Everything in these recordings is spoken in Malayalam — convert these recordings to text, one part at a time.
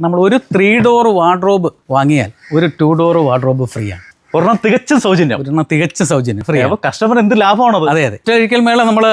നമ്മൾ ഒരു ത്രീ ഡോർ വാർഡ്രോബ് വാങ്ങിയാൽ ഒരു ടു ഡോർ വാർഡ്രോബ് ഫ്രീ ആണ്. ഒരെണ്ണം തികച്ചും സൗജന്യം. ഒരെണ്ണം തികച്ചും സൗജന്യം ഫ്രീ അപ്പോൾ അപ്പൊ കസ്റ്റമർ എന്ത് ലാഭമാണത്? അതെ അതെ. ഒരിക്കൽ മേള നമ്മൾ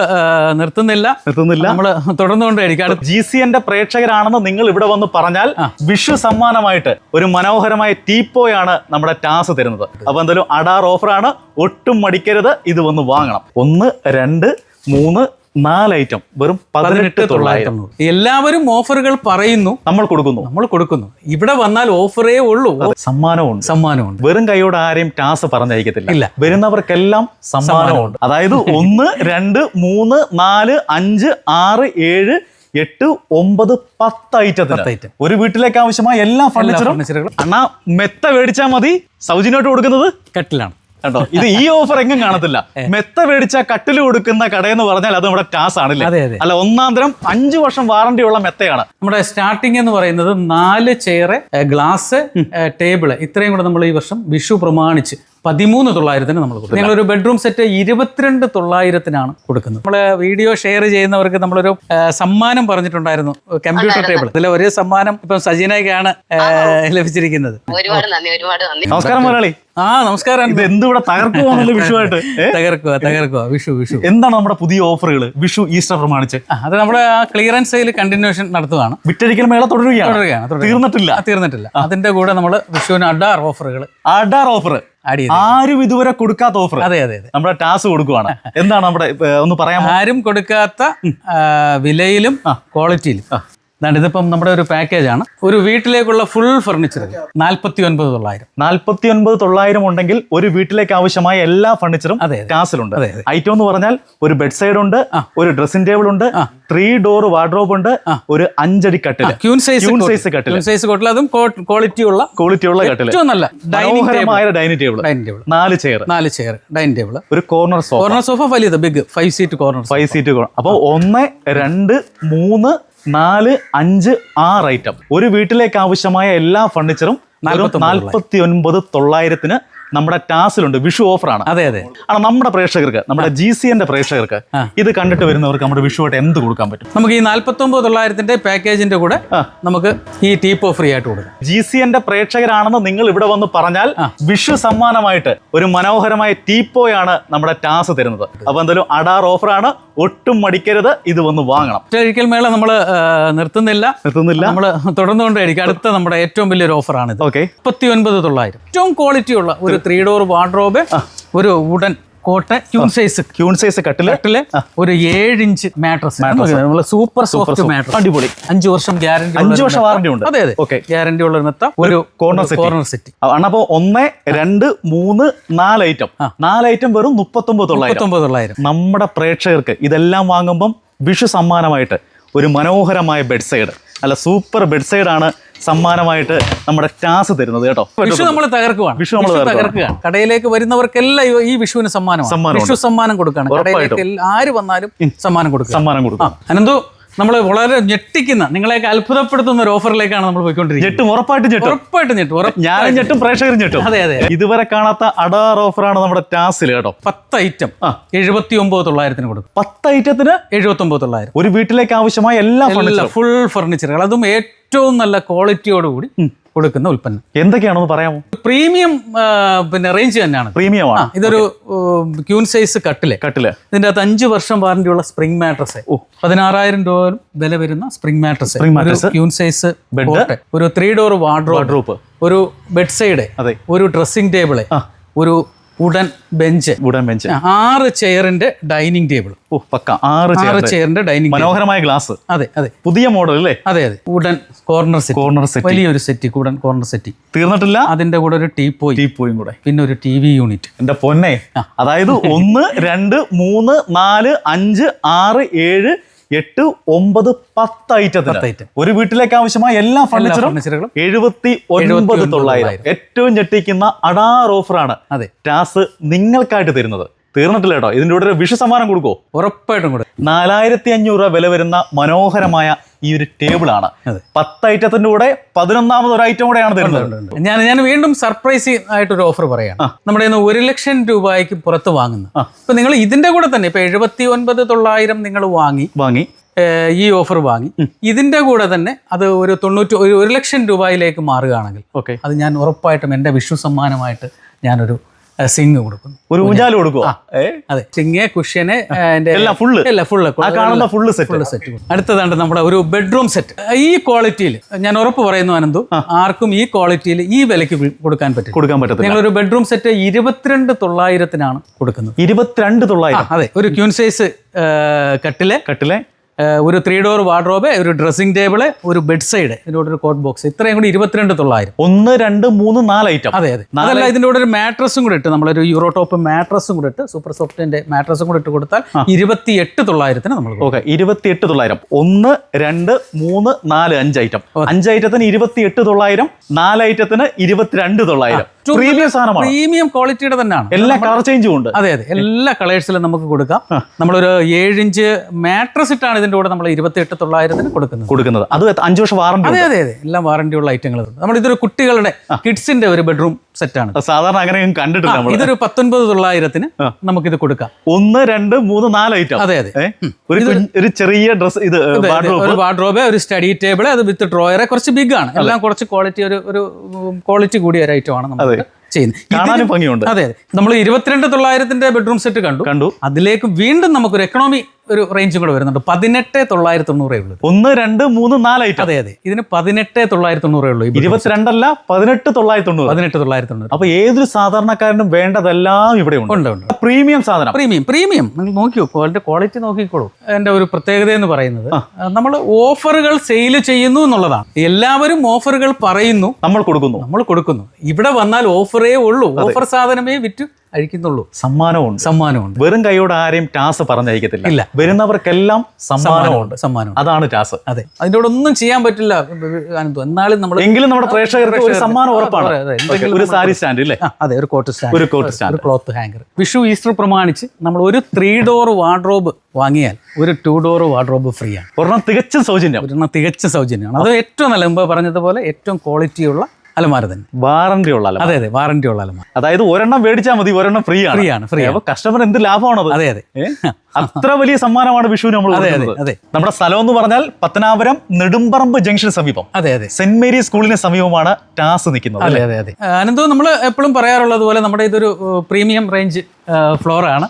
നിർത്തുന്നില്ല. നിർത്തുന്നില്ല. നമ്മൾ തുടർന്നുകൊണ്ടേയിരിക്കും ജി സി എന്റെ പ്രേക്ഷകരാണെന്ന് നിങ്ങൾ ഇവിടെ വന്ന് പറഞ്ഞാൽ വിഷു സമ്മാനമായിട്ട് ഒരു മനോഹരമായ ടീപ്പോയാണ് നമ്മുടെ ടാസ് തരുന്നത്. അപ്പോൾ എന്തായാലും അടാർ ഓഫറാണ്. ഒട്ടും മടിക്കരുത്. ഇത് വന്ന് വാങ്ങണം. ഒന്ന് രണ്ട് മൂന്ന് നാല് ഐറ്റം വെറും പതിനെട്ട് തൊള്ളായിരം. എല്ലാവരും ഓഫറുകൾ പറയുന്നു. നമ്മൾ കൊടുക്കുന്നു. നമ്മൾ കൊടുക്കുന്നു. ഇവിടെ വന്നാൽ ഓഫറേ ഉള്ളൂ. സമ്മാനമുണ്ട്. സമ്മാനമുണ്ട്. വെറും കൈയോടെ ആരെയും ടാസ് പറഞ്ഞയക്കത്തില്ല. ഇല്ല. വരുന്നവർക്കെല്ലാം സമ്മാനമുണ്ട്. അതായത് ഒന്ന് രണ്ട് മൂന്ന് നാല് അഞ്ച് ആറ് ഏഴ് എട്ട് ഒമ്പത് പത്ത് ഐറ്റത്തിന് item. ഒരു വീട്ടിലേക്ക് ആവശ്യമായ എല്ലാ ഫർണിച്ചറും അണ്ണാ മെത്ത മേടിച്ചാൽ മതി. സൗജന്യമായിട്ട് കൊടുക്കുന്നത് കട്ടിലാണ്. കേട്ടോ ഇത് ഈ ഓഫർ എങ്ങും കാണത്തില്ല. മെത്ത മേടിച്ച കട്ടിൽ കൊടുക്കുന്ന കടയെന്ന് പറഞ്ഞാൽ അത് നമ്മുടെ ടാസ് ആണല്ലേ? അല്ല ഒന്നാം തരം അഞ്ചു വർഷം വാറണ്ടി ഉള്ള മെത്തയാണ്. നമ്മുടെ സ്റ്റാർട്ടിംഗ് എന്ന് പറയുന്നത് നാല് ചെയർ ഗ്ലാസ് ടേബിൾ ഇത്രയും കൂടെ നമ്മൾ ഈ വർഷം വിഷു പ്രമാണിച്ച് പതിമൂന്ന് തൊള്ളായിരത്തിന് നമ്മൾ കൊടുക്കും. ഞങ്ങളൊരു ബെഡ്റൂം സെറ്റ് ഇരുപത്തിരണ്ട് തൊള്ളായിരത്തിനാണ് കൊടുക്കുന്നത്. നമ്മൾ വീഡിയോ ഷെയർ ചെയ്യുന്നവർക്ക് നമ്മളൊരു സമ്മാനം പറഞ്ഞിട്ടുണ്ടായിരുന്നു. കമ്പ്യൂട്ടർ ടേബിൾ ഇതിൽ ഒരു സമ്മാനം ഇപ്പം സജീനയ്ക്കാണ് ലഭിച്ചിരിക്കുന്നത്. നമസ്കാരം മലയാളി ആ നമസ്കാരം. ഇത് എന്തുകൂടെ തകർക്കുവാണല്ലോ വിഷുവായിട്ട്? തകർക്കുക തകർക്കുക വിഷു വിഷു. എന്താണ് നമ്മുടെ പുതിയ ഓഫറുകൾ വിഷു ഈസ്റ്റർ പ്രമാണിച്ച്. അത് നമ്മുടെ ആ ക്ലിയറൻസ് സെയിൽ കണ്ടിന്യൂഷൻ നടത്തുകയാണ് വിറ്റഴിക്കൽ മേള തുടരുകയാണ്. തുടരുകയാണ്. തീർന്നിട്ടില്ല. തീർന്നിട്ടില്ല. അതിന്റെ കൂടെ നമ്മൾ വിഷുവിന് അഡാർ ഓഫറുകൾ അഡാർ ഓഫർ ആരും ഇതുവരെ കൊടുക്കാത്ത ഓഫർ അതെ അതെ അതെ. നമ്മുടെ ടാസ് കൊടുക്കുവാണ്. എന്താണ് നമ്മുടെ ഒന്ന് പറയാം ആരും കൊടുക്കാത്ത വിലയിലും ക്വാളിറ്റിയിലും ഇതിപ്പം നമ്മുടെ ഒരു പാക്കേജ് ആണ്. ഒരു വീട്ടിലേക്കുള്ള ഫുൾ ഫർണിച്ചർ നാൽപ്പത്തി ഒൻപത് തൊള്ളായിരം. നാൽപ്പത്തി ഒൻപത് തൊള്ളായിരം ഉണ്ടെങ്കിൽ ഒരു വീട്ടിലേക്ക് ആവശ്യമായ എല്ലാ ഫർണിച്ചറും അതെ, കാസിലുണ്ട്. ഐറ്റം എന്ന് പറഞ്ഞാൽ ഒരു ബെഡ് സൈഡ് ഉണ്ട് ഒരു ഡ്രസ്സിംഗ് ടേബിൾ ഉണ്ട് ത്രീ ഡോർ വാർഡ്രോബ് ഉണ്ട് ഒരു അഞ്ചടി കട്ടിൽ ക്യൂൻ സൈസ് ക്യൂൺ സൈസ് കട്ടിൽ സൈസ് കട്ടിൽ അതും ക്വാളിറ്റി ഉള്ള ക്വാളിറ്റി ഉള്ള കട്ടിൽ ഏറ്റവും നല്ല ഡൈനിംഗ് മനോഹരമായ ഡൈനിങ് ടേബിൾ ഡൈനിങ് ടേബിൾ നാല് ചെയർ നാല് ചെയർ ഡൈനിങ് ടേബിൾ ഒരു കോർണർ സോഫ കോർണർ സോഫ വലിയത് big five seat corner five seat അപ്പോൾ ഒന്ന് രണ്ട് മൂന്ന് നാല് അഞ്ച് ആറ് ഐറ്റം ഒരു വീട്ടിലേക്ക് ആവശ്യമായ എല്ലാ ഫർണിച്ചറും നാൽപ്പത്തി ഒൻപത് തൊള്ളായിരത്തിന് നമ്മുടെ ടാസിലുണ്ട് വിഷു ഓഫറാണ്. അതെ അതെ. ആണ് നമ്മുടെ പ്രേക്ഷകർക്ക് നമ്മുടെ ജി സി എന്റെ പ്രേക്ഷകർക്ക് ഇത് കണ്ടിട്ട് വരുന്നവർക്ക് നമ്മുടെ വിഷുവായിട്ട് എന്ത് കൊടുക്കാൻ പറ്റും? നമുക്ക് ഈ നാല്പത്തൊമ്പത് തൊള്ളായിരത്തിന്റെ പാക്കേജിന്റെ കൂടെ നമുക്ക് ഈ ടീപ്പോ ഫ്രീ ആയിട്ട് കൊടുക്കാം. ജി സി എന്റെ പ്രേക്ഷകരാണെന്ന് നിങ്ങൾ ഇവിടെ വന്ന് പറഞ്ഞാൽ വിഷു സമ്മാനമായിട്ട് ഒരു മനോഹരമായ ടീപ്പോയാണ് നമ്മുടെ ടാസ് തരുന്നത്. അപ്പൊ എന്തായാലും അഡാർ ഓഫറാണ്. ഒട്ടും മടിക്കരുത്. ഇത് വന്ന് വാങ്ങണം. ഒരിക്കൽ മേള നമ്മൾ നിർത്തുന്നില്ല. നിർത്തുന്നില്ല. നമ്മൾ തുടർന്നുകൊണ്ടേയിരിക്കും അടുത്ത നമ്മുടെ ഏറ്റവും വലിയൊരു ഓഫറാണ് ഇത് ഓക്കെ മുപ്പത്തി ഒൻപത് തൊള്ളായിരം. ഏറ്റവും ക്വാളിറ്റി ഉള്ള ഒരു ത്രീ ഡോർ വാർഡ്രോബ് ഒരു വുഡൻ കോട്ട ക്യൂൺ സൈസ് ക്യൂൺ സൈസ് കട്ടിൽ. കട്ടിൽ ഒരു ഏഴ് inch mattress super soft mattress അടിപൊളി. അഞ്ചു വർഷം ഗ്യാരണ്ടി അഞ്ച് വർഷം വാറണ്ടി ഉണ്ട്. അതെ അതെ. ഓക്കെ ഗ്യാരണ്ടി ഉള്ള ഒരു മെത്ത ഒരു corner കോർണർ സെറ്റ് അപ്പൊ ഒന്ന് രണ്ട് മൂന്ന് നാല് ഐറ്റം നാല് ഐറ്റം വെറും മുപ്പത്തൊമ്പത് തൊള്ളായിരം മുപ്പത്തൊമ്പത് തൊള്ളായിരം നമ്മുടെ പ്രേക്ഷകർക്ക് ഇതെല്ലാം വാങ്ങുമ്പം വിഷു സമ്മാനമായിട്ട് ഒരു മനോഹരമായ ബെഡ്സൈഡ് അല്ല സൂപ്പർ ബെഡ്സൈഡ് ആണ് സമ്മാനമായിട്ട് നമ്മുടെ ക്ലാസ് തരുന്നത് കേട്ടോ. വിഷു നമ്മൾ തകർക്കുവാണ്. വിഷു നമ്മൾ. തകർക്കുകയാണ്. കടയിലേക്ക് വരുന്നവർക്കെല്ലാം ഈ- വിഷുവിന് സമ്മാനം സമ്മാനം വിഷു സമ്മാനം കൊടുക്കുകയാണ്. കടയിലേക്ക് ആര് വന്നാലും സമ്മാനം കൊടുക്കുക. സമ്മാനം കൊടുക്കും അനന്തു നമ്മൾ വളരെ ഞെട്ടിക്കുന്ന നിങ്ങളെയൊക്കെ അത്ഭുതപ്പെടുത്തുന്ന ഒരു ഓഫറിലേക്കാണ് നമ്മൾ പോയിക്കൊണ്ടിരിക്കുന്നത്. ഞെട്ടും ഉറപ്പായിട്ടും ഞെട്ടും. ഉറപ്പായിട്ട് ഞെട്ടും ഞാനും ഞെട്ടും. പ്രേക്ഷകരും ഞെട്ടും. അതെ അതെ ഇതുവരെ കാണാത്ത അഡാർ ഓഫറാണ് നമ്മുടെ ടാസിൽ കേട്ടോ. പത്ത് ഐറ്റം എഴുപത്തി ഒമ്പത് തൊള്ളായിരത്തിന് കൊടുക്കും. പത്ത് ഐറ്റത്തിന് എഴുപത്തി ഒമ്പത് തൊള്ളായിരം. ഒരു വീട്ടിലേക്ക് ആവശ്യമായ എല്ലാ ഫുൾ ഫർണിച്ചറുകൾ അതും ഏറ്റവും നല്ല ക്വാളിറ്റിയോട് കൂടി കൊടുക്കുന്ന ഉൽപ്പന്നം. എന്തൊക്കെയാണെന്ന് പറയാമോ? പ്രീമിയം പിന്നെ റേഞ്ച് തന്നെയാണ്. പ്രീമിയമാണ് ആണ്. ഇതൊരു ക്യൂൻ സൈസ് കട്ടിൽ. കട്ടിൽ. ഇതിന്റെ അകത്ത് അഞ്ച് വർഷം വാറന്റി ഉള്ള സ്പ്രിംഗ് മാട്രസ്. പതിനാറായിരം രൂപ വില വരുന്ന spring mattress. Queen. Queen size bed. ഒരു ത്രീ ഡോർ വാർഡ്രോബ്. വാർഡ്രോപ്പ് ഒരു ബെഡ് സൈഡ്. അതെ. ഒരു ഡ്രസ്സിംഗ് ടേബിൾ. ഒരു വുഡൻ ബെഞ്ച്. Wooden bench. ആറ് ചെയറിന്റെ ഡൈനിങ് ടേബിൾ. ഓ പക്ക. ആറ് ആറ് ചെയറിന്റെ ഡൈനിങ് മനോഹരമായ ഗ്ലാസ്. അതെ അതെ. പുതിയ മോഡൽ അല്ലേ? അതെ അതെ. Wooden corner set. Corner set. വലിയൊരു സെറ്റ് വുഡൻ കോർണർ സെറ്റ്. തീർന്നിട്ടില്ല? അതിന്റെ കൂടെ ഒരു ടീ പോയി. ടീ പോയും കൂടെ. പിന്നെ ഒരു ടി വി യൂണിറ്റ്. എന്റെ പൊന്നെ. അതായത് ഒന്ന് രണ്ട് മൂന്ന് നാല് അഞ്ച് ആറ് ഏഴ് എട്ട് ഒമ്പത് പത്ത് ഐറ്റത്തിന് ഒരു വീട്ടിലേക്ക് ആവശ്യമായ എല്ലാ ഫർണിച്ചറും എഴുപത്തി ഒൻപത് തൊള്ളായിരം. ഏറ്റവും ഞെട്ടിക്കുന്ന അടാർ ഓഫറാണ് അതെ. ടാസ് നിങ്ങൾക്കായിട്ട് തരുന്നത്. തീർന്നിട്ടില്ല കേട്ടോ. ഇതിന്റെ കൂടെ ഒരു വിഷു സമ്മാനം കൊടുക്കോ ഉറപ്പായിട്ടും കൂടെ നാലായിരത്തി അഞ്ഞൂറ് രൂപ വില വരുന്ന മനോഹരമായ ഈ ഒരു ടേബിൾ ആണ്. പത്ത് ഐറ്റത്തിന്റെ കൂടെ പതിനൊന്നാമത് ഒരു ഐറ്റം കൂടെയാണ് തരുന്നത്. ഞാൻ ഞാൻ വീണ്ടും സർപ്രൈസ് ആയിട്ടൊരു ഓഫർ പറയാം നമ്മുടെ ഇന്ന് ഒരു ലക്ഷം രൂപയ്ക്ക് പുറത്ത് വാങ്ങുന്നു. അപ്പൊ നിങ്ങൾ ഇതിന്റെ കൂടെ തന്നെ ഇപ്പൊ എഴുപത്തി ഒൻപത് തൊള്ളായിരം നിങ്ങൾ വാങ്ങി വാങ്ങി. ഈ ഓഫർ വാങ്ങി. ഇതിന്റെ കൂടെ തന്നെ അത് ഒരു തൊണ്ണൂറ്റി ഒരു ലക്ഷം രൂപയിലേക്ക് മാറുകയാണെങ്കിൽ ഓക്കെ. അത് ഞാൻ ഉറപ്പായിട്ടും എന്റെ വിഷു സമ്മാനമായിട്ട് ഞാനൊരു സിങ് കൊടുക്കുന്നു. ഒരു ഊഞ്ഞാൽ കൊടുക്കും അതെ. Swing cushion full full full set full set അടുത്തതാണ്ട് നമ്മുടെ ഒരു ബെഡ്റൂം സെറ്റ് ഈ ക്വാളിറ്റിയിൽ ഞാൻ ഉറപ്പ് പറയുന്നു അനന്തു ആർക്കും ഈ ക്വാളിറ്റിയിൽ ഈ വിലയ്ക്ക് കൊടുക്കാൻ പറ്റും കൊടുക്കാൻ പറ്റും ഞങ്ങൾ ഒരു ബെഡ്റൂം സെറ്റ് ഇരുപത്തിരണ്ട് തൊള്ളായിരത്തിനാണ് കൊടുക്കുന്നത്. ഇരുപത്തിരണ്ട് തൊള്ളായിരം. അതെ ഒരു ക്യൂൻ സൈസ് കട്ടിലെ കട്ടിലെ ഒരു ത്രീ ഡോർ വാർഡ്രോബ് ഒരു ഡ്രസ്സിംഗ് ടേബിൾ ഒരു ബെഡ് സൈഡ് ഇതിന്റെ കൂടെ ഒരു കോട്ട് ബോക്സ് ഇത്രയും കൂടി ഇരുപത്തിരണ്ട് തൊള്ളായിരം. ഒന്ന് രണ്ട് മൂന്ന് നാല് ഐറ്റം അതെ അതെ. അതല്ല ഇതിന്റെ കൂടെ ഒരു മാട്രസും കൂടെ ഇട്ട് നമ്മളൊരു യൂറോ ടോപ്പ് മാട്രസും കൂടെ ഇട്ട് സൂപ്പർ സോഫ്റ്റിന്റെ മാട്രസും കൂടെ ഇട്ട് കൊടുത്താൽ ഇരുപത്തി എട്ട് തൊള്ളായിരത്തിന് നമ്മൾ ഓക്കെ ഇരുപത്തി എട്ട് തൊള്ളായിരം. ഒന്ന് രണ്ട് മൂന്ന് നാല് അഞ്ച് ഐറ്റം അഞ്ച് ഐറ്റത്തിന് ഇരുപത്തി എട്ട് തൊള്ളായിരം നാല് ഐറ്റത്തിന് ഇരുപത്തിരണ്ട് തൊള്ളായിരം. പ്രീമിയം സാധനമാണ്. പ്രീമിയം ക്വാളിറ്റിയുടെ തന്നെയാണ്. എല്ലാ കളർ ചേഞ്ചും ഉണ്ട്. അതെ അതെ. എല്ലാ കളേഴ്സിലും നമുക്ക് കൊടുക്കാം. നമ്മളൊരു ഏഴിഞ്ച് മാട്രസ് ഇട്ടാണ് ഇതിന്റെ കൂടെ നമ്മൾ ഇരുപത്തി എട്ട് തൊള്ളായിരത്തിന് കൊടുക്കുന്നത്. കൊടുക്കുന്നത്. അത് അഞ്ചു വർഷം വാറണ്ടി അതെ അതെ അതെ. എല്ലാം വാറണ്ടി ഉള്ള ഐറ്റങ്ങൾ നമ്മൾ ഇതൊരു കുട്ടികളുടെ കിഡ്സിന്റെ ഒരു ബെഡ്റൂം സെറ്റാണ് സാധാരണ അങ്ങനെ കണ്ടിട്ടില്ല നമ്മൾ ഇതൊരു പത്തൊൻപത് തൊള്ളായിരത്തിന് നമുക്കിത് കൊടുക്കാം. ഒന്ന് രണ്ട് മൂന്ന് നാല് ഐറ്റം അതെ അതെ. ഒരു ചെറിയ ഡ്രസ് ഇത് ഒരു വാർഡ്രോബ് ഒരു സ്റ്റഡി ടേബിൾ അത് വിത്ത് ഡ്രോയറെ കുറച്ച് ബിഗ് ആണ്. എല്ലാം കുറച്ച് ക്വാളിറ്റി ഒരു ഒരു ക്വാളിറ്റി കൂടിയ ഒരു ഐറ്റം നമ്മൾ ചെയ്യുന്നത്. ഭംഗിയുണ്ട്. അതെ അതെ. നമ്മൾ ഇരുപത്തിരണ്ട് തൊള്ളായിരത്തിന്റെ ബെഡ്റൂം സെറ്റ് കണ്ടു. കണ്ടു. അതിലേക്ക് വീണ്ടും നമുക്കൊരു എക്കണോമി ഒരു റേഞ്ചും കൂടെ വരുന്നുണ്ട്. പതിനെട്ട് തൊള്ളായിരത്തി തൊണ്ണൂറേ ഉള്ളൂ ഒന്ന് രണ്ട് മൂന്ന് നാല് ഐറ്റം അതെ അതെ. ഇതിന് പതിനെട്ട് തൊള്ളായിരത്തി തൊണ്ണൂറേ ഉള്ളൂ. ഇരുപത്തിരണ്ടല്ല പതിനെട്ട് തൊള്ളായിരത്തി തൊണ്ണൂറ് പതിനെട്ട് തൊള്ളായിരത്തി തൊണ്ണൂറ് അപ്പൊ ഏതൊരു സാധാരണക്കാരനും വേണ്ടതെല്ലാം ഇവിടെ ഉണ്ട്. പ്രീമിയം സാധനം. Premium premium. നിങ്ങൾ നോക്കിയോ? അതിന്റെ ക്വാളിറ്റി നോക്കിക്കോളൂ. എന്റെ ഒരു പ്രത്യേകത എന്ന് പറയുന്നത് നമ്മൾ ഓഫറുകൾ സെയിൽ ചെയ്യുന്നു എന്നുള്ളതാണ്. എല്ലാവരും ഓഫറുകൾ പറയുന്നു. നമ്മൾ കൊടുക്കുന്നു. നമ്മൾ കൊടുക്കുന്നു. ഇവിടെ വന്നാൽ ഓഫറേ ഉള്ളൂ. ഓഫർ സാധനമേ വിറ്റ്. അഴിക്കുന്നുള്ളൂ സമ്മാനമുണ്ട്. സമ്മാനമുണ്ട്. വെറും കൈയോട് ആരെയും ടാസ് പറഞ്ഞയക്കത്തില്ല. ഇല്ല. വരുന്നവർക്കെല്ലാം സമ്മാനമുണ്ട് സമ്മാനം അതാണ് ടാസ്. അതെ. അതിനോട് ഒന്നും ചെയ്യാൻ പറ്റില്ല അനന്തു. എന്നാലും നമ്മൾ എങ്കിലും നമ്മുടെ പ്രേക്ഷകർക്ക് ഒരു സമ്മാനം ഉറപ്പാണ്. ഒരു സാരി സ്റ്റാൻഡ് അല്ലേ അതെ ഒരു കോട്ട് സ്റ്റാൻഡ്. ഒരു കോട്ട് സ്റ്റാൻഡ്. ഒരു ക്ലോത്ത് ഹാങ്കർ വിഷു ഈസ്റ്റർ പ്രമാണിച്ച് നമ്മൾ ഒരു ത്രീ ഡോർ വാർഡ്രോബ് വാങ്ങിയാൽ ഒരു ടു ഡോർ വാർഡ്രോബ് ഫ്രീ ആണ്. ഒരെണ്ണം തികച്ചും സൗജന്യം. ഒരെണ്ണം തികച്ചും സൗജന്യമാണ്. അത് ഏറ്റവും നല്ല മുമ്പ് പറഞ്ഞതുപോലെ ഏറ്റവും ക്വാളിറ്റിയുള്ള അലമാര തന്നെ. വാറന്റി ഉള്ള അലമാര. അതെ അതെ വാറന്റി ഉള്ള അലമാര. അതായത് ഒരെണ്ണം മേടിച്ചാൽ മതി ഒരെണ്ണം ഫ്രീ ആണ്. ഫ്രീ ആണ് ഫ്രീ അപ്പൊ കസ്റ്റമർ എന്ത് ലാഭമാണത്? അതെ അതെ. അത്ര വലിയ സമ്മാനമാണ് വിഷു നമ്മൾ അതെ. അതെ നമ്മുടെ സ്ഥലം എന്ന് പറഞ്ഞാൽ പത്തനാപുരം നെടുമ്പറമ്പ് ജംഗ്ഷന് സമീപം. അതെ അതെ. സെന്റ് മേരി സ്കൂളിന് സമീപമാണ് ടാസ് നിൽക്കുന്നത് അതെ അതെ അതെ. അനന്തോ നമ്മൾ എപ്പോഴും പറയാറുള്ളത് പോലെ നമ്മുടെ ഇതൊരു പ്രീമിയം റേഞ്ച് ഫ്ലോർ ആണ്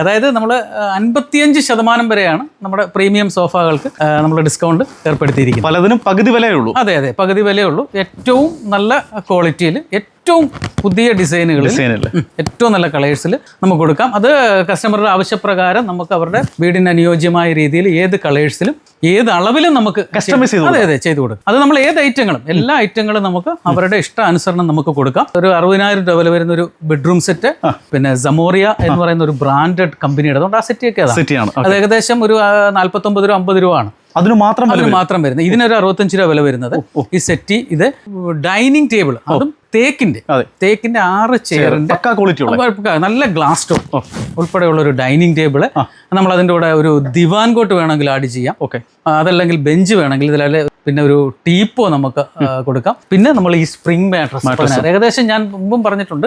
അതായത് നമ്മൾ അൻപത്തിയഞ്ച് ശതമാനം വരെയാണ് നമ്മുടെ പ്രീമിയം സോഫകൾക്ക് നമ്മൾ ഡിസ്കൗണ്ട് ഏർപ്പെടുത്തിയിരിക്കുന്നത്. പലതിനും പകുതി വിലയേ ഉള്ളൂ. അതെ അതെ പകുതി വിലയേ ഉള്ളൂ. ഏറ്റവും നല്ല ക്വാളിറ്റിയിൽ ഏറ്റവും പുതിയ ഡിസൈനുകൾ ഏറ്റവും നല്ല കളേഴ്സിൽ നമുക്ക് കൊടുക്കാം. അത് കസ്റ്റമറുടെ ആവശ്യപ്രകാരം നമുക്ക് അവരുടെ വീടിന് അനുയോജ്യമായ രീതിയിൽ ഏത് കളേഴ്സിലും ഏത് അളവിലും നമുക്ക് കസ്റ്റമൈസ് ചെയ്ത് അതെ അതെ ചെയ്തു കൊടുക്കും. അത് നമ്മൾ ഏത് ഐറ്റങ്ങളും എല്ലാ ഐറ്റങ്ങളും നമുക്ക് അവരുടെ ഇഷ്ടാനുസരണം നമുക്ക് കൊടുക്കാം. ഒരു അറുപതിനായിരം രൂപ വില വരുന്ന ഒരു ബെഡ്റൂം സെറ്റ് പിന്നെ സമോറിയ എന്ന് പറയുന്ന ഒരു ബ്രാൻഡഡ് കമ്പനിയുടെ അതുകൊണ്ട് ആ സെറ്റ് ഒക്കെ അത്. ഏകദേശം ഒരു നാല്പത്തൊമ്പത് രൂപ അമ്പത് രൂപ ആണ്. അതിന് മാത്രം അതിന് മാത്രം വരുന്നത്. ഇതിനൊരു അറുപത്തഞ്ച് രൂപ വില വരുന്നത്. ഈ സെറ്റി ഇത് ഡൈനിങ് ടേബിൾ അതും തേക്കിന്റെ. തേക്കിന്റെ ആറ് ചെയറിന്റെ നല്ല ഗ്ലാസ് ടോപ്പ് ഉൾപ്പെടെയുള്ള ഒരു ഡൈനിങ് ടേബിൾ. നമ്മൾ അതിന്റെ കൂടെ ഒരു ദിവാൻ കോട്ട് വേണമെങ്കിൽ ആഡ് ചെയ്യാം. ഓക്കെ. അതല്ലെങ്കിൽ ബെഞ്ച് വേണമെങ്കിൽ ഇതിലെ പിന്നെ ഒരു ടീപ്പോ നമുക്ക് കൊടുക്കാം. പിന്നെ നമ്മൾ ഈ സ്പ്രിംഗ് മാട്രസ് ഏകദേശം ഞാൻ മുമ്പും പറഞ്ഞിട്ടുണ്ട്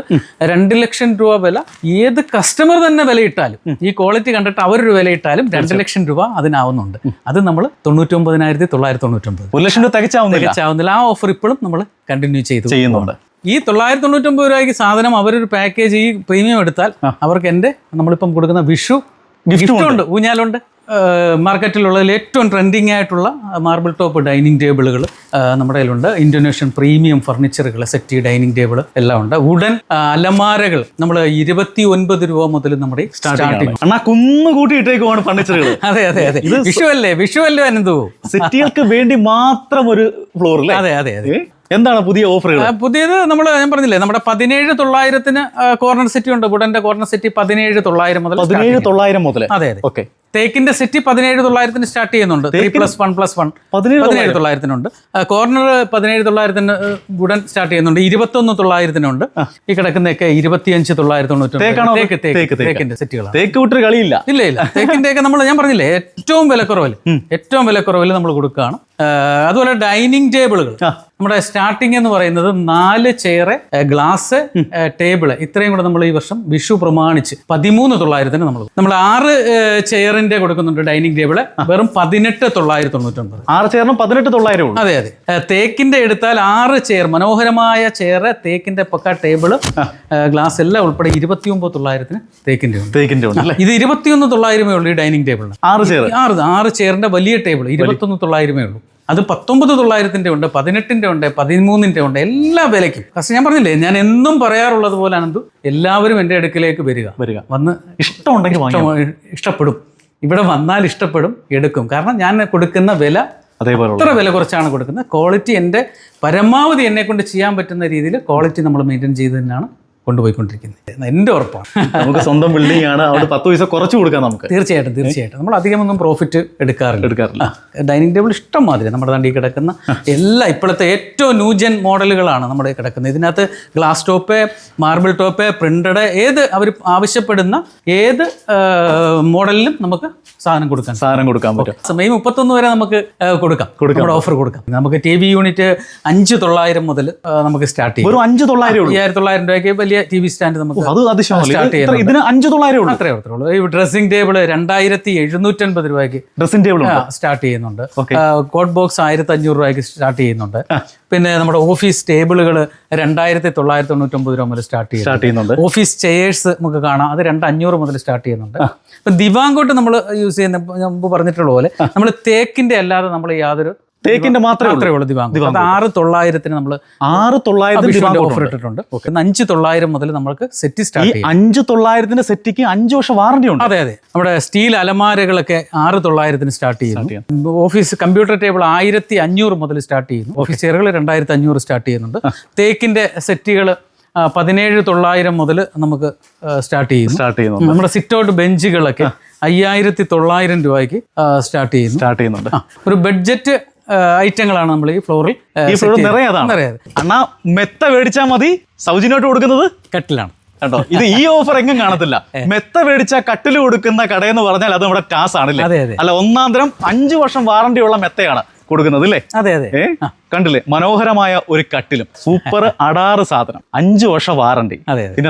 രണ്ട് ലക്ഷം രൂപ വില. ഏത് കസ്റ്റമർ തന്നെ വിലയിട്ടാലും ഈ ക്വാളിറ്റി കണ്ടിട്ട് അവരൊരു വിലയിട്ടാലും രണ്ട് ലക്ഷം രൂപ അതിനാവുന്നുണ്ട്. അത് നമ്മൾ തൊണ്ണൂറ്റി ഒമ്പതിനായിരത്തി തൊള്ളായിരത്തി തൊണ്ണൂറ്റൊമ്പത്. ഒരു ലക്ഷം രൂപ തികച്ചാവുന്നില്ല. തികച്ചാവുന്നില്ല. ആ ഓഫർ ഇപ്പോഴും നമ്മൾ കണ്ടിന്യൂ ചെയ്തു ചെയ്യുന്നുണ്ട്. ഈ തൊള്ളായിരത്തി തൊണ്ണൂറ്റൊമ്പത് രൂപയ്ക്ക് സാധനം അവരൊരു പാക്കേജ് ഈ പ്രീമിയം എടുത്താൽ അവർക്ക് എന്റെ നമ്മളിപ്പം കൊടുക്കുന്ന വിഷു ഗിഫ്റ്റ് ഉണ്ട്. ഊഞ്ഞാലുണ്ട്. മാർക്കറ്റിലുള്ളതിൽ ഏറ്റവും ട്രെൻഡിങ് ആയിട്ടുള്ള മാർബിൾ ടോപ്പ് ഡൈനിങ് ടേബിളുകൾ നമ്മുടെ കയ്യിലുണ്ട്. ഇന്തോനേഷ്യൻ പ്രീമിയം ഫർണിച്ചറുകൾ സെറ്റി ഡൈനിങ് ടേബിൾ എല്ലാം ഉണ്ട്. ഉടൻ അലമാരകൾ നമ്മൾ ഇരുപത്തി ഒൻപത് രൂപ മുതൽ നമ്മുടെ സ്റ്റാർട്ടിങ് അണ്ണാ കുന്നു കൂട്ടിയിട്ടേക്കുമാണ് ഫർണിച്ചറുകൾ അതെ അതെ അതെ. വിഷു അല്ലേ വിഷു അല്ലേ അനന്തു. സിറ്റികൾക്ക് വേണ്ടി മാത്രം ഒരു ഫ്ലോർ അതെ അതെ അതെ. എന്താണ് പുതിയ ഓഫറുകൾ പുതിയത് നമ്മൾ ഞാൻ പറഞ്ഞില്ലേ നമ്മുടെ പതിനേഴ് തൊള്ളായിരത്തിന് കോർണർ സെറ്റി ഉണ്ട്. വുഡന്റെ കോർണർ സെറ്റി പതിനേഴ് തൊള്ളായിരം മുതൽ പതിനേഴ് തൊള്ളായിരം മുതൽ അതെ അതെ. ഓക്കെ തേക്കിന്റെ സെറ്റ് പതിനേഴ് തൊള്ളായിരത്തിന് സ്റ്റാർട്ട് ചെയ്യുന്നുണ്ട്. Three plus one plus one പതിനേഴ് തൊള്ളായിരത്തിനുണ്ട്. കോർണർ പതിനേഴ് തൊള്ളായിരത്തിന് ഉടൻ സ്റ്റാർട്ട് ചെയ്യുന്നുണ്ട്. ഇരുപത്തൊന്ന് തൊള്ളായിരത്തിനുണ്ട്. ഈ കിടക്കുന്നതൊക്കെ ഇരുപത്തിയഞ്ച് തൊള്ളായിരത്തി. തേക്കിന്റെ സെറ്റുകളാണ്. തേക്ക് വിട്ടൊരു കളിയില്ല. ഇല്ല ഇല്ല. തേക്കിന്റെ ഒക്കെ നമ്മൾ ഞാൻ പറഞ്ഞില്ലേ ഏറ്റവും വിലക്കുറവിൽ ഏറ്റവും വിലക്കുറവിൽ നമ്മൾ കൊടുക്കുകയാണ്. അതുപോലെ ഡൈനിങ് ടേബിളുകൾ. നമ്മുടെ സ്റ്റാർട്ടിംഗ് എന്ന് പറയുന്നത് നാല് ചെയറ് ഗ്ലാസ് ടേബിൾ. ഇത്രയും കൂടെ നമ്മൾ ഈ വർഷം വിഷു പ്രമാണിച്ച് പതിമൂന്ന് തൊള്ളായിരത്തിന് നമ്മൾ നമ്മൾ ആറ് ചെയറിന് ചെയറിന്റെ കൊടുക്കുന്നുണ്ട് ഡൈനിങ് ടേബിൾ വെറും പതിനെട്ട് തൊള്ളായിരത്തി തൊണ്ണൂറ്റൊമ്പത്. ആറ് ചെയർ പതിനെട്ട് തൊള്ളായിരം അതെ അതെ. തേക്കിന്റെ എടുത്താൽ ആറ് ചെയർ മനോഹരമായ ചെയർ തേക്കിന്റെ പക്ക ടേബിൾ ഗ്ലാസ് എല്ലാം ഉൾപ്പെടെ ഇരുപത്തി ഒമ്പത് തൊള്ളായിരത്തിന് തേക്കിന്റെ തേക്കിന്റെ ഉണ്ട് ഇരുപത്തി ഇത് ഇരുപത്തിയൊന്ന് തൊള്ളായിരമേ ഉള്ളൂ ഈ ഡൈനിങ് ടേബിൾ ആറ് ചെയർ ആറ് ആറ് ചെയറിന്റെ വലിയ ടേബിൾ ഇരുപത്തൊന്ന് തൊള്ളായിരമേ ഉള്ളൂ. അത് പത്തൊമ്പത് തൊള്ളായിരത്തിന്റെ ഉണ്ട് പതിനെട്ടിന്റെ ഉണ്ട് പതിമൂന്നിന്റെ ഉണ്ട് എല്ലാ വിലയ്ക്കും. പക്ഷെ ഞാൻ പറഞ്ഞില്ലേ ഞാൻ എന്നും പറയാറുള്ളത് പോലെ അനന്തു എല്ലാവരും എന്റെ അടുക്കിലേക്ക് വരിക. വരിക. വന്ന് ഇഷ്ടമുണ്ടെങ്കിൽ ഇഷ്ടപ്പെടും. ഇവിടെ വന്നാൽ ഇഷ്ടപ്പെടും എടുക്കും. കാരണം ഞാൻ കൊടുക്കുന്ന വില അതേപോലെ അത്ര വില കുറച്ചാണ് കൊടുക്കുന്നത്. ക്വാളിറ്റി എന്റെ പരമാവധി എന്നെ കൊണ്ട് ചെയ്യാൻ പറ്റുന്ന രീതിയിൽ ക്വാളിറ്റി നമ്മൾ മെയിന്റെയിൻ ചെയ്ത് തന്നെയാണ് കൊണ്ടുപോയിക്കൊണ്ടിരിക്കുന്നത്. എന്റെ ഉറപ്പാണ്. നമുക്ക് സ്വന്തം ബിൽഡിംഗ് ആണ്. അവിടെ പത്ത് പൈസ കുറച്ച് കൊടുക്കാം നമുക്ക്. തീർച്ചയായിട്ടും തീർച്ചയായിട്ടും. നമ്മൾ അധികമൊന്നും പ്രോഫിറ്റ് എടുക്കാറില്ല. എടുക്കാറില്ല. ഡൈനിങ് ടേബിൾ ഇഷ്ടം മാതിരി നമ്മുടെ തണ്ടി കിടക്കുന്ന എല്ലാ ഇപ്പോഴത്തെ ഏറ്റവും ന്യൂജൻ മോഡലുകളാണ് നമ്മുടെ കിടക്കുന്നത്. ഇതിനകത്ത് glass top marble top printed ഏത് അവർ ആവശ്യപ്പെടുന്ന ഏത് മോഡലിലും നമുക്ക് സാധനം കൊടുക്കാം സാധനം കൊടുക്കാൻ പറ്റും. മെയ് മുപ്പത്തൊന്ന് വരെ നമുക്ക് കൊടുക്കാം. കൊടുക്കാം. നമ്മുടെ ഓഫർ കൊടുക്കാം. നമുക്ക് ടി വി യൂണിറ്റ് അഞ്ച് തൊള്ളായിരം മുതൽ നമുക്ക് സ്റ്റാർട്ട് ചെയ്യും. ഒരു അഞ്ച് തൊള്ളായിരം അയ്യായിരത്തി തൊള്ളായിരം രൂപയ്ക്ക് വലിയ ടി വി സ്റ്റാൻഡ് നമുക്ക് അത് ഇത്ര- ഇതിന് അഞ്ച് തൊള്ളായിരം ഉള്ളൂ. അത്രേ ഉള്ളൂ. ഈ ഡ്രസ്സിംഗ് ടേബിൾ രണ്ടായിരത്തി എഴുന്നൂറ്റൻപത് രൂപയ്ക്ക് ഡ്രസ്സിംഗ് ടേബിൾ സ്റ്റാർട്ട് ചെയ്യുന്നുണ്ട്. കോഡ് കോട്ട് ബോക്സ് ആയിരത്തി അഞ്ഞൂറ് രൂപയ്ക്ക് സ്റ്റാർട്ട് ചെയ്യുന്നുണ്ട്. പിന്നെ നമ്മുടെ ഓഫീസ് ടേബിളുകൾ രണ്ടായിരത്തി തൊള്ളായിരത്തി തൊണ്ണൂറ്റൊമ്പത് രൂപ മുതൽ സ്റ്റാർട്ട് ചെയ്യുന്നുണ്ട്. ഓഫീസ് ചെയേഴ്സ് നമുക്ക് കാണാം. അത് രണ്ട് അഞ്ഞൂറ് മുതൽ സ്റ്റാർട്ട് ചെയ്യുന്നുണ്ട്. ഇപ്പൊ ദിവാങ്കോട്ട് നമ്മൾ യൂസ് ചെയ്യുന്ന മുമ്പ് പറഞ്ഞിട്ടുള്ള പോലെ നമ്മൾ തേക്കിന്റെ അല്ലാതെ നമ്മൾ യാതൊരു തേക്കിന്റെ മാത്രമേ ഉള്ളൂ. ദിവാങ്കോട്ട് അത് ആറ് തൊള്ളായിരത്തിന് നമ്മൾ ആറ് തൊള്ളായിരത്തിന് ഓഫർ ഇട്ടിട്ടുണ്ട്. അഞ്ച് തൊള്ളായിരം മുതൽ നമുക്ക് സെറ്റ് സ്റ്റാർട്ട് അഞ്ച് തൊള്ളായിരത്തിന്റെ സെറ്റിക്ക് അഞ്ച് വർഷം വാറണ്ടി ഉണ്ട്. അതെ അതെ. നമ്മുടെ സ്റ്റീൽ അലമാരകളൊക്കെ ആറ് തൊള്ളായിരത്തിന് സ്റ്റാർട്ട് ചെയ്യുന്നു. ഓഫീസ് കമ്പ്യൂട്ടർ ടേബിൾ ആയിരത്തി അഞ്ഞൂറ് മുതൽ സ്റ്റാർട്ട് ചെയ്യുന്നു. ഓഫീസ് ചെയറുകൾ രണ്ടായിരത്തി അഞ്ഞൂറ് സ്റ്റാർട്ട് ചെയ്യുന്നുണ്ട്. തേക്കിന്റെ സെറ്റുകൾ പതിനേഴ് തൊള്ളായിരം മുതൽ നമുക്ക് സ്റ്റാർട്ട് ചെയ്യുന്നു. സ്റ്റാർട്ട് ചെയ്യുന്നു. നമ്മുടെ സിറ്റ് ഔട്ട് ബെഞ്ചുകളൊക്കെ അയ്യായിരത്തി തൊള്ളായിരം രൂപയ്ക്ക് സ്റ്റാർട്ട് ചെയ്യുന്നു. സ്റ്റാർട്ട് ചെയ്യുന്നുണ്ട്. ഒരു ബഡ്ജറ്റ് ഐറ്റങ്ങളാണ് നമ്മൾ ഈ ഫ്ലോറിൽ ഈ ഫ്ലോർ നിറയത് അണ്ണാ മെത്ത മേടിച്ചാൽ മതി സൗജന്യമായിട്ട് കൊടുക്കുന്നത് കട്ടിലാണ്. കേട്ടോ ഇത് ഈ ഓഫർ എങ്ങും കാണത്തില്ല. മെത്ത മേടിച്ച കട്ടിൽ കൊടുക്കുന്ന കടയെന്ന് പറഞ്ഞാൽ അത് നമ്മുടെ കാസ് ആണല്ലേ അല്ല ഒന്നാം തരം അഞ്ചു വർഷം വാറണ്ടി ഉള്ള മെത്തയാണ്. കൊടുക്കുന്നത് അല്ലേ അതെ അതെ. ഏ? കണ്ടില്ലേ? മനോഹരമായ ഒരു കട്ടിലും. സൂപ്പർ അടാറ് സാധനം. അഞ്ചു വർഷ വാറണ്ടി.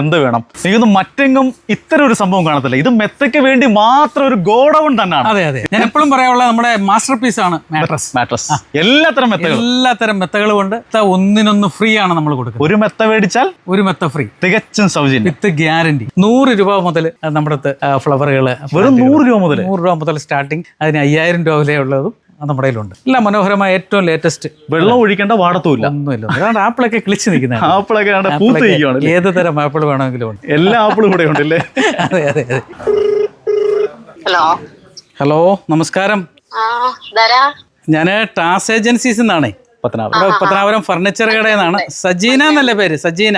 എന്ത് വേണം? എനിക്കൊന്നും മറ്റെങ്ങും ഇത്തരം ഒരു സംഭവം കാണത്തില്ല. ഇത് മെത്തയ്ക്ക് വേണ്ടി മാത്രം ഒരു ഗോഡൗൺ തന്നെയാണ് അതെ അതെ. ഞാൻ എപ്പോഴും പറയാനുള്ള നമ്മുടെ മാസ്റ്റർ പീസ് ആണ് മാട്രസ് മാട്രസ് എല്ലാത്തരം മെത്തകൾ എല്ലാത്തരം മെത്തകളും ഉണ്ട് ഒന്നിനൊന്ന് ഫ്രീ ആണ് നമ്മൾ കൊടുക്കുന്നത്. ഒരു മെത്ത മേടിച്ചാൽ ഒരു മെത്ത ഫ്രീ തികച്ചും സൗജന്യം. വിത്ത് ഗ്യാരണ്ടി നൂറ് രൂപ മുതൽ നമ്മുടെ ഫ്ലവറുകൾ വെറും നൂറ് രൂപ മുതൽ നൂറ് രൂപ മുതൽ സ്റ്റാർട്ടിങ് അതിന് അയ്യായിരം രൂപ വിലയുള്ളതും നമ്മുടെ കയ്യിലുണ്ട്. എല്ലാം മനോഹരമായ ഏറ്റവും ലേറ്റസ്റ്റ് വെള്ളം ഒഴിക്കേണ്ട വാടത്തുമില്ല. ഒന്നുമില്ല. അതാണ് ആപ്പിളൊക്കെ കിളിച്ച് നിൽക്കുന്നത്. ആപ്പിളൊക്കെ ഏത് തരം ആപ്പിൾ വേണമെങ്കിലും ഉണ്ട്. എല്ലാ ആപ്പിളും ഇവിടെ ഉണ്ടല്ലേ അതെ അതെ അതെ. ഹലോ. ഹലോ നമസ്കാരം. ഞാൻ ടാസ് ഏജൻസീസ് നിന്നാണേ. പത്തനാപുരം. പത്തനാപുരം ഫർണിച്ചർ കട എന്നാണ് സജീന എന്നല്ലേ പേര്? സജീന.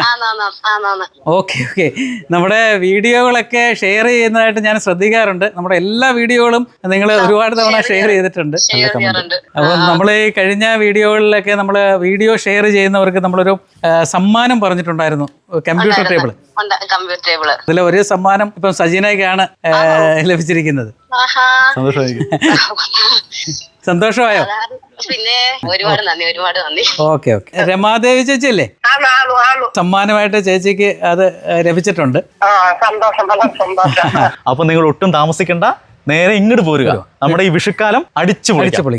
Okay okay. നമ്മുടെ വീഡിയോകളൊക്കെ ഷെയർ ചെയ്യുന്നതായിട്ട് ഞാൻ ശ്രദ്ധിക്കാറുണ്ട്. നമ്മുടെ എല്ലാ വീഡിയോകളും നിങ്ങൾ ഒരുപാട് തവണ ഷെയർ ചെയ്തിട്ടുണ്ട്. ചെയ്യാറുണ്ട്. അപ്പോൾ നമ്മൾ ഈ കഴിഞ്ഞ വീഡിയോകളിലൊക്കെ നമ്മൾ വീഡിയോ ഷെയർ ചെയ്യുന്നവർക്ക് നമ്മളൊരു സമ്മാനം പറഞ്ഞിട്ടുണ്ടായിരുന്നു. കമ്പ്യൂട്ടർ ടേബിൾ കമ്പ്യൂട്ടർ ടേബിൾ അതിൽ ഒരു സമ്മാനം ഇപ്പം സജീനയ്ക്കാണ് ലഭിച്ചിരിക്കുന്നത്. സന്തോഷമായോ? പിന്നെ ഒരുപാട് നന്ദി ഒരുപാട് നന്ദി. Okay okay. രമാദേവി ചേച്ചി അല്ലേ സമ്മാനമായിട്ട് ചേച്ചിക്ക് അത് ലഭിച്ചിട്ടുണ്ട്. അപ്പൊ നിങ്ങൾ ഒട്ടും താമസിക്കണ്ട. നേരെ ഇങ്ങോട്ട് പോരുക. നമ്മുടെ ഈ വിഷുക്കാലം അടിച്ചു പൊളിക്കാം അടിച്ചു പൊളി